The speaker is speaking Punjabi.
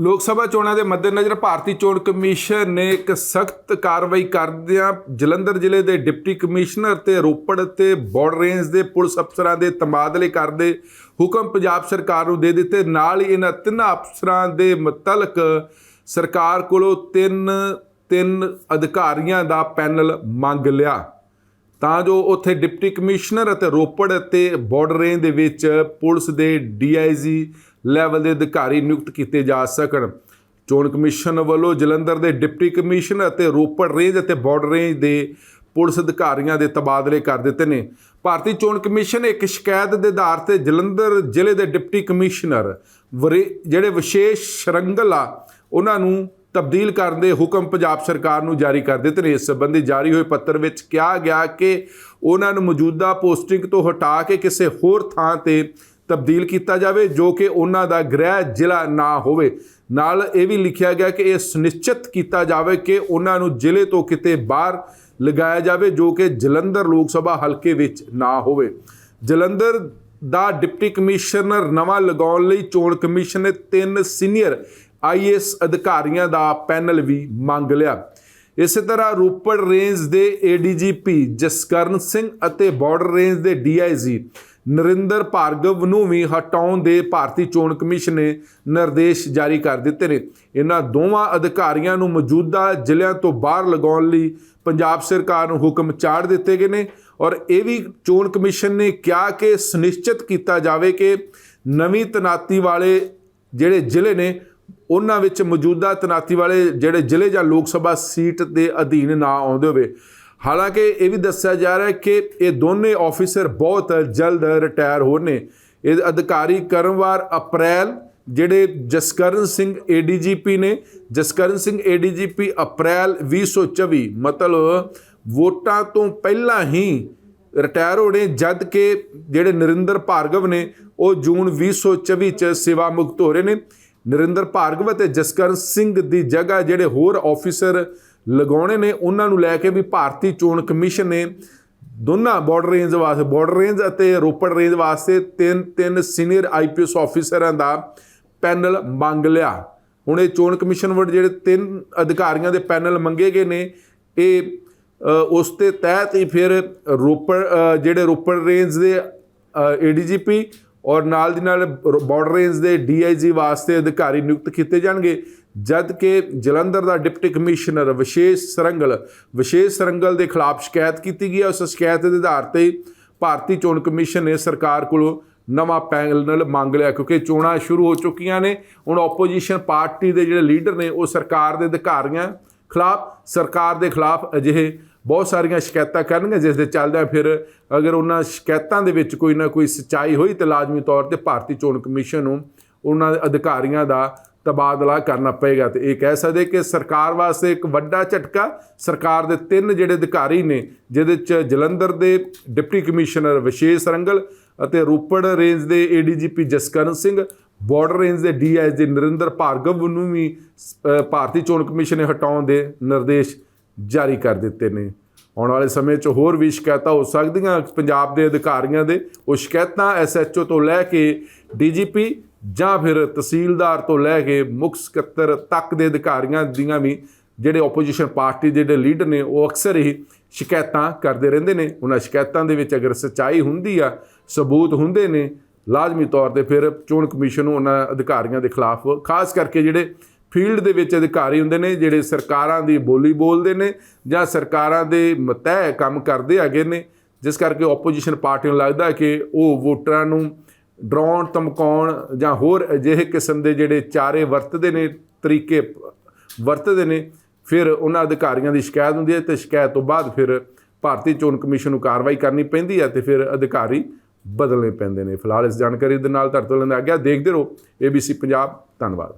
ਲੋਕ ਸਭਾ ਚੋਣਾਂ ਦੇ ਮੱਦੇਨਜ਼ਰ ਭਾਰਤੀ ਚੋਣ ਕਮਿਸ਼ਨ ਨੇ ਇੱਕ ਸਖਤ ਕਾਰਵਾਈ ਕਰਦਿਆਂ ਜਲੰਧਰ ਜ਼ਿਲ੍ਹੇ ਦੇ ਡਿਪਟੀ ਕਮਿਸ਼ਨਰ ਤੇ ਰੋਪੜ ਤੇ ਬਾਰਡਰ ਰੇਂਜ ਦੇ ਪੁਲਿਸ ਅਫਸਰਾਂ ਦੇ ਤਬਾਦਲੇ ਕਰਦੇ ਹੁਕਮ ਪੰਜਾਬ ਸਰਕਾਰ ਨੂੰ ਦੇ ਦਿੱਤੇ। ਨਾਲ ਹੀ ਇਹਨਾਂ ਤਿੰਨਾਂ ਅਫਸਰਾਂ ਦੇ ਮੁਤਲਕ ਸਰਕਾਰ ਕੋਲੋਂ ਤਿੰਨ ਤਿੰਨ ਅਧਿਕਾਰੀਆਂ ਦਾ ਪੈਨਲ ਮੰਗ ਲਿਆ। ਤਾਂ ਜੋ ਉੱਥੇ ਡਿਪਟੀ ਕਮਿਸ਼ਨਰ ਅਤੇ ਰੋਪੜ ਅਤੇ ਬਾਰਡਰ ਰੇਂਜ ਦੇ ਵਿੱਚ ਪੁਲਿਸ ਦੇ ਡੀਆਈਜੀ ਲੈਵਲ ਦੇ ਅਧਿਕਾਰੀ ਨਿਯੁਕਤ ਕੀਤੇ ਜਾ ਸਕਣ। ਚੋਣ ਕਮਿਸ਼ਨ ਵੱਲੋਂ ਜਲੰਧਰ ਦੇ ਡਿਪਟੀ ਕਮਿਸ਼ਨਰ ਅਤੇ ਰੋਪੜ ਰੇਂਜ ਅਤੇ ਬਾਰਡਰ ਰੇਂਜ ਦੇ ਪੁਲਿਸ ਅਧਿਕਾਰੀਆਂ ਦੇ ਤਬਾਦਲੇ ਕਰ ਦਿੱਤੇ ਨੇ। ਭਾਰਤੀ ਚੋਣ ਕਮਿਸ਼ਨ ਇੱਕ ਸ਼ਿਕਾਇਤ ਦੇ ਆਧਾਰ ਤੇ ਜਲੰਧਰ ਜ਼ਿਲ੍ਹੇ ਦੇ ਡਿਪਟੀ ਕਮਿਸ਼ਨਰ ਵਰੇ- ਜਿਹੜੇ ਵਿਸ਼ੇਸ਼ ਸ਼ਰੰਗਲ ਆ ਉਹਨਾਂ ਨੂੰ ਤਬਦੀਲ ਕਰਨ ਦੇ ਹੁਕਮ ਪੰਜਾਬ ਸਰਕਾਰ ਨੂੰ ਜਾਰੀ ਕਰ ਦਿੱਤੇ ਨੇ। ਇਸ ਸੰਬੰਧੀ ਜਾਰੀ ਹੋਏ ਪੱਤਰ ਵਿੱਚ ਕਿਹਾ ਗਿਆ ਕਿ ਉਹਨਾਂ ਨੂੰ ਮੌਜੂਦਾ ਪੋਸਟਿੰਗ ਤੋਂ ਹਟਾ ਕੇ ਕਿਸੇ ਹੋਰ ਥਾਂ ਤੇ ਤਬਦੀਲ ਕੀਤਾ ਜਾਵੇ, ਜੋ ਕਿ ਉਹਨਾਂ ਦਾ ਗ੍ਰਹਿ ਜ਼ਿਲ੍ਹਾ ਨਾ ਹੋਵੇ। ਨਾਲ ਇਹ ਵੀ ਲਿਖਿਆ ਗਿਆ ਕਿ ਇਹ ਸੁਨਿਸ਼ਚਿਤ ਕੀਤਾ ਜਾਵੇ ਕਿ ਉਹਨਾਂ ਨੂੰ ਜ਼ਿਲ੍ਹੇ ਤੋਂ ਕਿਤੇ ਬਾਹਰ ਲਗਾਇਆ ਜਾਵੇ, ਜੋ ਕਿ ਜਲੰਧਰ ਲੋਕ ਸਭਾ ਹਲਕੇ ਵਿੱਚ ਨਾ ਹੋਵੇ। ਜਲੰਧਰ ਦਾ ਡਿਪਟੀ ਕਮਿਸ਼ਨਰ ਨਵਾਂ ਲਗਾਉਣ ਲਈ ਚੋਣ ਕਮਿਸ਼ਨ ਨੇ ਤਿੰਨ ਸੀਨੀਅਰ ਆਈਐਸ ਅਧਿਕਾਰੀਆਂ ਦਾ ਪੈਨਲ ਵੀ ਮੰਗ ਲਿਆ। ਇਸੇ ਤਰ੍ਹਾਂ ਰੋਪੜ ਰੇਂਜ ਦੇ ਏਡੀਜੀਪੀ ਜਸਕਰਨ ਸਿੰਘ ਅਤੇ ਬਾਰਡਰ ਰੇਂਜ ਦੇ ਡੀਆਈਜੀ ਨਰਿੰਦਰ ਭਾਰਗਵ ਨੂੰ ਵੀ ਹਟਾਉਣ ਦੇ ਭਾਰਤੀ ਚੋਣ ਕਮਿਸ਼ਨ ਨੇ ਨਿਰਦੇਸ਼ ਜਾਰੀ ਕਰ ਦਿੱਤੇ ਨੇ। ਇਹਨਾਂ ਦੋਵਾਂ ਅਧਿਕਾਰੀਆਂ ਨੂੰ ਮੌਜੂਦਾ ਜ਼ਿਲ੍ਹਿਆਂ ਤੋਂ ਬਾਹਰ ਲਗਾਉਣ ਲਈ ਪੰਜਾਬ ਸਰਕਾਰ ਨੂੰ ਹੁਕਮ ਚਾੜ ਦਿੱਤੇ ਗਏ ਨੇ ਔਰ ਇਹ ਵੀ ਚੋਣ ਕਮਿਸ਼ਨ ਨੇ ਕਿਹਾ ਕਿ ਸੁਨਿਸ਼ਚਿਤ ਕੀਤਾ ਜਾਵੇ ਕਿ ਨਵੀਂ ਤਨਾਤੀ ਵਾਲੇ ਜਿਹੜੇ ਜ਼ਿਲ੍ਹੇ ਨੇ, ਉਹਨਾਂ ਵਿੱਚ ਮੌਜੂਦਾ ਤਨਾਤੀ ਵਾਲੇ ਜਿਹੜੇ ਜ਼ਿਲ੍ਹੇ ਜਾਂ ਲੋਕ ਸਭਾ ਸੀਟ ਦੇ ਅਧੀਨ ਨਾ ਆਉਂਦੇ ਹੋਵੇ। ਹਾਲਾਂਕਿ ਇਹ ਵੀ ਦੱਸਿਆ ਜਾ ਰਿਹਾ ਹੈ ਕਿ ਇਹ ਦੋਨੇ ਆਫੀਸਰ ਬਹੁਤ ਜਲਦ ਰਿਟਾਇਰ ਹੋਣੇ ਇਹ ਅਧਿਕਾਰੀ ਕਰਮਵਾਰ ਅਪ੍ਰੈਲ, ਜਿਹੜੇ ਜਸਕਰਨ ਸਿੰਘ ਏਡੀਜੀਪੀ ਨੇ, ਜਸਕਰਨ ਸਿੰਘ ਏਡੀਜੀਪੀ ਅਪ੍ਰੈਲ 2024 ਮਤਲਬ ਵੋਟਾਂ ਤੋਂ ਪਹਿਲਾਂ ਹੀ ਰਿਟਾਇਰ ਹੋਣੇ ਜਦ ਕਿ ਜਿਹੜੇ ਨਰਿੰਦਰ ਭਾਰਗਵ ਨੇ, ਉਹ ਜੂਨ 2024 ਚ ਸੇਵਾ ਮੁਕਤ ਹੋ ਰਹੇ ਨੇ। ਨਰਿੰਦਰ ਭਾਰਗਵ ਅਤੇ ਜਸਕਰਨ ਸਿੰਘ ਦੀ ਜਗ੍ਹਾ ਜਿਹੜੇ ਹੋਰ ਆਫੀਸਰ ਲਗਾਉਣੇ ਨੇ, ਉਹਨਾਂ ਨੂੰ ਲੈ ਕੇ ਵੀ ਭਾਰਤੀ ਚੋਣ ਕਮਿਸ਼ਨ ਨੇ ਦੋਨਾਂ ਬਾਰਡਰ ਰੇਂਜ ਵਾਸਤੇ ਬਾਰਡਰ ਰੇਂਜ ਅਤੇ ਰੋਪੜ ਰੇਂਜ ਵਾਸਤੇ ਤਿੰਨ ਤਿੰਨ ਸੀਨੀਅਰ ਆਈਪੀਐਸ ਆਫੀਸਰਾਂ ਦਾ ਪੈਨਲ ਮੰਗ ਲਿਆ। ਹੁਣ ਇਹ ਚੋਣ ਕਮਿਸ਼ਨ ਵੱਲ ਜਿਹੜੇ ਤਿੰਨ ਅਧਿਕਾਰੀਆਂ ਦੇ ਪੈਨਲ ਮੰਗੇ ਗਏ ਨੇ, ਇਹ ਉਸ ਤੇ ਤਹਿਤ ਹੀ ਫਿਰ ਰੋਪੜ ਜਿਹੜੇ ਰੋਪੜ ਰੇਂਜ ਦੇ ਏਡੀਜੀਪੀ ਔਰ ਨਾਲ ਦੀ ਨਾਲ ਬਾਰਡਰ ਰੇਂਜ ਦੇ ਡੀਆਈਜੀ ਵਾਸਤੇ ਅਧਿਕਾਰੀ ਨਿਯੁਕਤ ਕੀਤੇ ਜਾਣਗੇ ਜਦ ਕਿ ਜਲੰਧਰ ਦਾ ਡਿਪਟੀ ਕਮਿਸ਼ਨਰ ਵਿਸ਼ੇਸ਼ ਸਰੰਗਲ ਵਿਸ਼ੇਸ਼ ਸਰੰਗਲ ਦੇ ਖਿਲਾਫ ਸ਼ਿਕਾਇਤ ਕੀਤੀ ਗਈ ਹੈ। ਉਸ ਸ਼ਿਕਾਇਤ ਦੇ ਆਧਾਰ ਤੇ ਭਾਰਤੀ ਚੋਣ ਕਮਿਸ਼ਨ ਨੇ ਸਰਕਾਰ ਕੋਲੋਂ ਨਵਾਂ ਪੈਨਲ ਮੰਗ ਲਿਆ, ਕਿਉਂਕਿ ਚੋਣਾਂ ਸ਼ੁਰੂ ਹੋ ਚੁੱਕੀਆਂ ਨੇ। ਹੁਣ ਆਪੋਜੀਸ਼ਨ ਪਾਰਟੀ ਦੇ ਜਿਹੜੇ ਲੀਡਰ ਨੇ, ਉਹ ਸਰਕਾਰ ਦੇ ਅਧਿਕਾਰੀਆਂ ਖਿਲਾਫ, ਸਰਕਾਰ ਦੇ ਖਿਲਾਫ ਅਜਿਹੇ ਬਹੁਤ ਸਾਰੀਆਂ ਸ਼ਿਕਾਇਤਾਂ ਕਰਨਗੇ, ਜਿਸ ਦੇ ਚੱਲਦਿਆਂ ਫਿਰ ਅਗਰ ਉਹਨਾਂ ਸ਼ਿਕਾਇਤਾਂ ਦੇ ਵਿੱਚ ਕੋਈ ਨਾ ਕੋਈ ਸਚਾਈ ਹੋਈ ਤਾਂ ਲਾਜ਼ਮੀ ਤੌਰ ਤੇ ਭਾਰਤੀ ਚੋਣ ਕਮਿਸ਼ਨ ਨੂੰ ਉਹਨਾਂ ਅਧਿਕਾਰੀਆਂ ਦਾ ਤਬਾਦਲਾ ਕਰਨਾ ਪਏਗਾ। ਤੇ ਇਹ ਕਹਿ ਸਕਦੇ ਕਿ ਸਰਕਾਰ ਵਾਸਤੇ ਇੱਕ ਵੱਡਾ ਝਟਕਾ, ਸਰਕਾਰ ਦੇ ਤਿੰਨ ਜਿਹੜੇ ਅਧਿਕਾਰੀ ਨੇ, ਜਿਹਦੇ ਚ ਜਲੰਧਰ ਦੇ ਡਿਪਟੀ ਕਮਿਸ਼ਨਰ ਵਿਸ਼ੇਸ਼ ਰੰਗਲ ਅਤੇ ਰੋਪੜ ਰੇਂਜ ਦੇ ADGP Jaskaran Singh, border range ਦੇ ਡੀਆਈਜੀ ਨਰਿੰਦਰ ਭਾਰਗਵ ਨੂੰ ਵੀ ਭਾਰਤੀ ਚੋਣ ਕਮਿਸ਼ਨ ਨੇ ਹਟਾਉਣ ਦੇ ਨਿਰਦੇਸ਼ ਜਾਰੀ ਕਰ ਦਿੱਤੇ ਨੇ। ਆਉਣ ਵਾਲੇ ਸਮੇਂ 'ਚ ਹੋਰ ਵੀ ਸ਼ਿਕਾਇਤਾਂ ਹੋ ਸਕਦੀਆਂ ਪੰਜਾਬ ਦੇ ਅਧਿਕਾਰੀਆਂ ਦੇ। ਉਹ ਸ਼ਿਕਾਇਤਾਂ ਐਸਐਚਓ ਤੋਂ ਲੈ ਕੇ ਡੀਜੀਪੀ ਜਾਂ ਫਿਰ ਤਹਿਸੀਲਦਾਰ ਤੋਂ ਲੈ ਕੇ ਮੁੱਖ ਸਕੱਤਰ ਤੱਕ ਦੇ ਅਧਿਕਾਰੀਆਂ ਦੀਆਂ ਵੀ ਜਿਹੜੇ ਆਪੋਜੀਸ਼ਨ ਪਾਰਟੀ ਦੇ ਜਿਹੜੇ ਲੀਡਰ ਨੇ, ਉਹ ਅਕਸਰ ਹੀ ਸ਼ਿਕਾਇਤਾਂ ਕਰਦੇ ਰਹਿੰਦੇ ਨੇ। ਉਹਨਾਂ ਸ਼ਿਕਾਇਤਾਂ ਦੇ ਵਿੱਚ ਅਗਰ ਸੱਚਾਈ ਹੁੰਦੀ ਆ, ਸਬੂਤ ਹੁੰਦੇ ਨੇ, ਲਾਜ਼ਮੀ ਤੌਰ ਤੇ ਫਿਰ ਚੋਣ ਕਮਿਸ਼ਨ ਨੂੰ ਉਹਨਾਂ ਅਧਿਕਾਰੀਆਂ ਦੇ ਖਿਲਾਫ, ਖਾਸ ਕਰਕੇ ਜਿਹੜੇ ਫੀਲਡ ਦੇ ਵਿੱਚ ਅਧਿਕਾਰੀ ਹੁੰਦੇ ਨੇ, ਜਿਹੜੇ ਸਰਕਾਰਾਂ ਦੀ ਬੋਲੀ ਬੋਲਦੇ ਨੇ ਜਾਂ ਸਰਕਾਰਾਂ ਦੇ ਮਤਹਿ ਕੰਮ ਕਰਦੇ ਹੈਗੇ ਨੇ। ਜਿਸ ਕਰਕੇ ਆਪੋਜੀਸ਼ਨ ਪਾਰਟੀ ਨੂੰ ਲੱਗਦਾ ਕਿ ਉਹ ਵੋਟਰਾਂ ਨੂੰ ਡਰਾਉਣ, ਧਮਕਾਉਣ ਜਾਂ ਹੋਰ ਅਜਿਹੇ ਕਿਸਮ ਦੇ ਜਿਹੜੇ ਚਾਰੇ ਵਰਤਦੇ ਨੇ, ਤਰੀਕੇ ਵਰਤਦੇ ਨੇ, ਫਿਰ ਉਹਨਾਂ ਅਧਿਕਾਰੀਆਂ ਦੀ ਸ਼ਿਕਾਇਤ ਹੁੰਦੀ ਹੈ ਤੇ ਸ਼ਿਕਾਇਤ ਤੋਂ ਬਾਅਦ ਫਿਰ ਭਾਰਤੀ ਚੋਣ ਕਮਿਸ਼ਨ ਨੂੰ ਕਾਰਵਾਈ ਕਰਨੀ ਪੈਂਦੀ ਹੈ ਤੇ ਫਿਰ ਅਧਿਕਾਰੀ ਬਦਲਣੇ ਪੈਂਦੇ ਨੇ। ਫਿਲਹਾਲ ਇਸ ਜਾਣਕਾਰੀ ਦੇ ਨਾਲ ਤੁਹਾਡੇ ਤੋਂ ਲੈਂਦਾ ਗਿਆ। ਦੇਖਦੇ ਰਹੋ ABC ਪੰਜਾਬ ਧੰਨਵਾਦ।